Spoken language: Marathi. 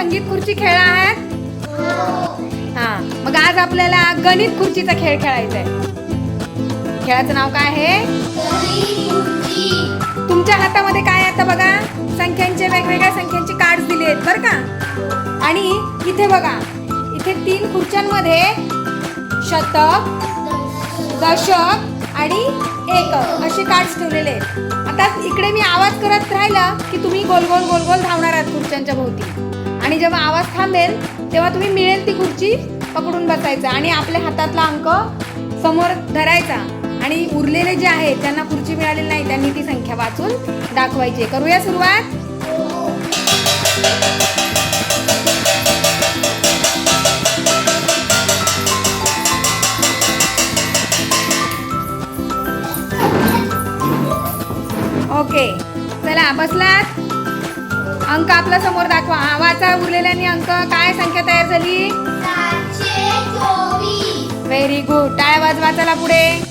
संगीत खुर्ची खेळला आहात हा. मग आज आपल्याला गणित खुर्चीचा खेळ खेळायचा आहे खेळाचं नाव काय आहे? तुमच्या हातामध्ये काय आता बघा? संख्यांचे वेगवेगळ्या संख्यांचे कार्ड दिले आहेत बरं का? आणि इथे बघा इथे तीन खुर्च्यांमध्ये शतक दशक आणि एक असे कार्ड्स ठेवलेले आहेत. आता इकडे मी आवाज करत राहिला की तुम्ही गोल गोल गोल गोल धावणार आहात खुर्च्यांच्या भोवती. जेव्हा आवाज थांबेल तेव्हा तुम्ही मिळेल ती खुर्ची पकडून बसायचं आणि आपल्या हातातला अंक समोर धरायचा. आणि उरलेले जे आहेत ज्यांना खुर्ची मिळालेली नाही त्यांनी ती संख्या वाचून दाखवायची. करूया सुरुवात? ओके. चला बसलात? अंक आपला समोर दाखवा. हा, वाचा उरलेल्यांनी अंक. काय संख्या तयार झाली? व्हेरी गुड टाळ्या वाजवा चला पुढे.